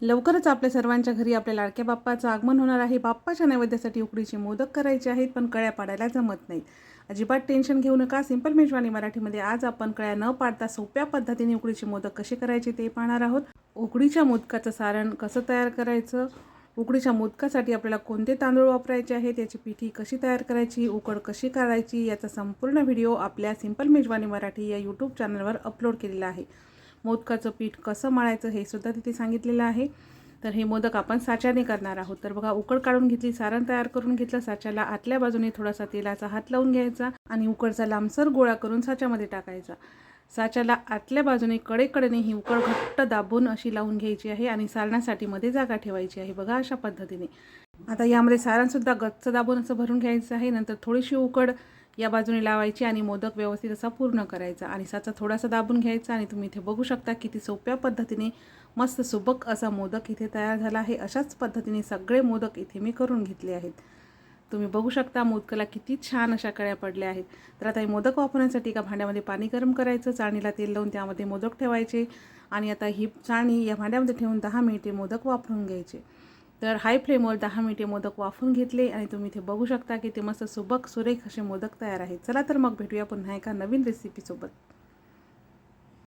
लवकरच आपल्या सर्वांच्या घरी आपल्या लाडक्या बाप्पाचं आगमन होणार आहे. बाप्पाच्या नैवेद्यासाठी उकडीचे मोदक करायचे आहेत पण कळ्या पाडायला जमत नाहीत. अजिबात टेन्शन घेऊ नका. सिंपल मेजवानी मराठीमध्ये आज आपण कळ्या न पाडता सोप्या पद्धतीने उकडीचे मोदक कसे करायचे ते पाहणार आहोत. उकडीच्या मोदकाचं सारण कसं तयार करायचं? उकडीच्या मोदकासाठी आपल्याला कोणते तांदूळ वापरायचे आहेत? याची पिठी कशी तयार करायची? उकड कशी काढायची? याचा संपूर्ण व्हिडिओ आपल्या सिंपल मेजवानी मराठी या यूट्यूब चॅनलवर अपलोड केलेला आहे. मोदकाचं पीठ कसं मळायचं हे सुद्धा तिथे सांगितलेलं आहे. तर हे मोदक आपण साच्याने करणार आहोत. तर बघा उकड काढून घेतली सारण तयार करून घेतलं साच्याला आतल्या बाजूने थोडासा तेलाचा हात लावून घ्यायचा आणि उकडचा लांबसर गोळा करून साच्यामध्ये टाकायचा. साच्याला आतल्या बाजूने कडेकडेने ही उकड घट्ट दाबून अशी लावून घ्यायची आहे आणि सारण्यासाठी मध्ये जागा ठेवायची आहे बघा अशा पद्धतीने. आता यामध्ये सारणसुद्धा गच्च दाबून असं भरून घ्यायचं आहे. नंतर थोडीशी उकड या बाजूने लावायची आणि मोदक व्यवस्थित असा पूर्ण करायचा. आणि साचा थोडासा दाबून घ्यायचा आणि तुम्ही इथे बघू शकता किती सोप्या पद्धतीने मस्त सुबक असा मोदक इथे तयार झाला आहे. अशाच पद्धतीने सगळे मोदक इथे मी करून घेतले आहेत. तुम्ही बघू शकता मोदकाला किती छान अशा कळ्या पडल्या आहेत. तर आता हे मोदक वापरण्यासाठी एका भांड्यामध्ये पाणी गरम करायचं चाळणीला तेल लावून त्यामध्ये मोदक ठेवायचे आणि आता ही चाळणी या भांड्यामध्ये ठेवून दहा मिनिटे मोदक वापरून घ्यायचे. तर हाय फ्लेमवर दहा मिनिटे मोदक वाफून घेतले आणि तुम्ही इथे बघू शकता की ते मस्त सुबक सुरेख असे मोदक तयार आहेत. चला तर मग भेटूया पुन्हा एका नवीन रेसिपीसोबत